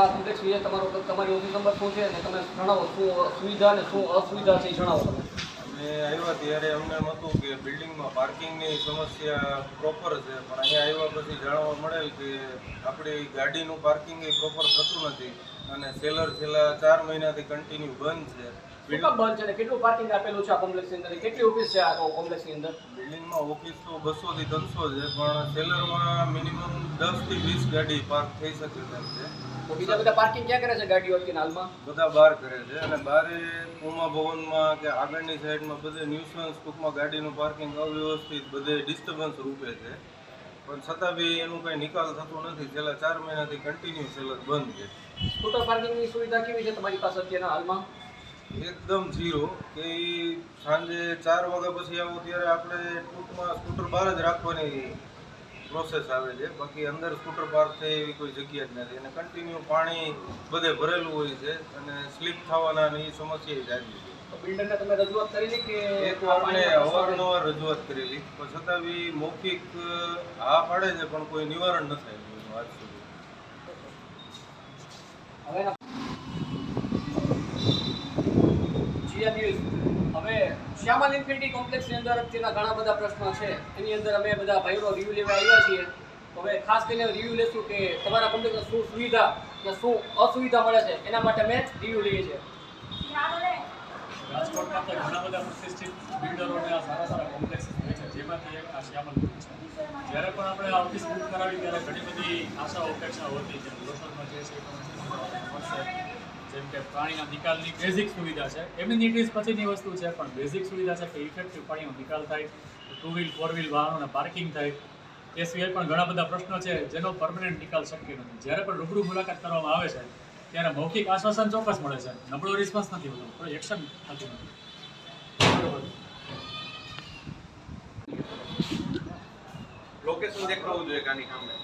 આ કોમ્પ્લેક્સ વિશે તમારો તમારી ઓફિસ નંબર શું છે અને તમે જણાવો, શું સુવિધા અને શું અસુવિધા છે એ જણાવો તમે. આવ્યા ત્યારે અમને એમ હતું કે બિલ્ડિંગમાં પાર્કિંગની સમસ્યા પ્રોપર છે, પણ અહીંયા આવ્યા પછી જાણવા મળેલ કે આપણી ગાડીનું પાર્કિંગ એ પ્રોપર થતું નથી અને સેલર છેલ્લા ચાર મહિનાથી કન્ટિન્યુ બંધ છે. કામ બંધ છે અને કેટલું પાર્કિંગ આપેલું છે આ કોમ્પ્લેક્સની અંદર? કેટલી ઓફિસ છે આ કોમ્પ્લેક્સની અંદર? બિલ્ડિંગમાં ઓફિસ તો બસો થી ત્રણસો છે પણ સેલરમાં મિનિમમ દસથી વીસ ગાડી પાર્ક થઈ શકે તેમ છે. તો બીજા બધા પાર્કિંગ ક્યાં કરે છે ગાડીઓ અત્યારે હાલમાં? બધા બહાર કરે છે અને બારે ઉમા ભવનમાં કે આગળની સાઈડમાં બધે ન્યુસન્સ ટૂંકમાં ગાડીનું પાર્કિંગ અવ્યવસ્થિત બધે ડિસ્ટર્બન્સ રૂપે છે. પણ છતાં બી એનું કંઈ નિકાલ થતો નથી. છેલ્લા ચાર મહિનાથી કન્ટિન્યુ સેલર બંધ છે. સ્કૂટર પાર્કિંગની સુવિધા કેવી છે તમારી પાસે અત્યારના હાલમાં? એકદમ ઝીરો કે સાંજે ચાર વાગ્યા પછી આવો ત્યારે આપણે ટૂંકમાં સ્કૂટર બહાર જ રાખવાની પ્રોસેસ આવે છે. બાકી અંદર સ્કૂટર પાર્ક થાય એવી કોઈ જગ્યા જ નથી. અને કન્ટિન્યુ પાણી બધે ભરેલું હોય છે અને સ્લીપ થવાના એ સમસ્યા જાગી છે. બિલ્ડરને તમે રજૂઆત કરેલી કે એક વાર મેં અવારનવાર રજૂઆત કરેલી. પણ છતાં બી મૌખિક હા પાડે છે પણ કોઈ નિવારણ ન થાય આજ સુધી. હવે ન્યૂઝ હવે શ્યામલ ઇન્ફિનિટી કોમ્પ્લેક્સની અંદર અત્યારના ઘણા બધા પ્રશ્નો છે. એની અંદર અમે બધા ભાઈઓનો રિવ્યુ લેવા આવ્યા છીએ. હવે ખાસ કરીને રિવ્યુ લેશું કે તમારા કોમ્પ્લેક્સમાં શું સુવિધા અને શું અસુવિધા મળે છે. એના માટે મેં રિવ્યુ લઈએ છીએ. રાજકોટમાં તો ઘણા બધા બિલ્ડરોને સારા સારા છે, જેમાંથી જ્યારે પણ આપણે ઓફિસ બુક કરાવી, ત્યારે ઘણી બધી આશા અપેક્ષા હોતી છે જે છે એ પ્રમાણે મળશે જેમ કે પાણીના નિકાલની બેઝિક સુવિધા છે. એમ્યુનિટીઝ પછીની વસ્તુ છે, પણ બેઝિક સુવિધા છે કે ઇફેક્ટિવ પાણીનો નિકાલ થાય ટુ વ્હીલ ફોર વ્હીલ વાહનોને પાર્કિંગ થાય. એ સિવાય પણ ઘણા બધા પ્રશ્નો છે જેનો પરમનન્ટ નિકાલ શક્ય નથી. જ્યારે પણ રૂબરૂ મુલાકાત કરવામાં આવે છે, ત્યારે મૌખિક આશ્વાસન ચોક્કસ મળે છે. નબળો રિસ્પોન્સ નથી હોતો કોઈ એક્શન થતું નથી. લોકેશન દેખાવું જોઈએ કાની સામે?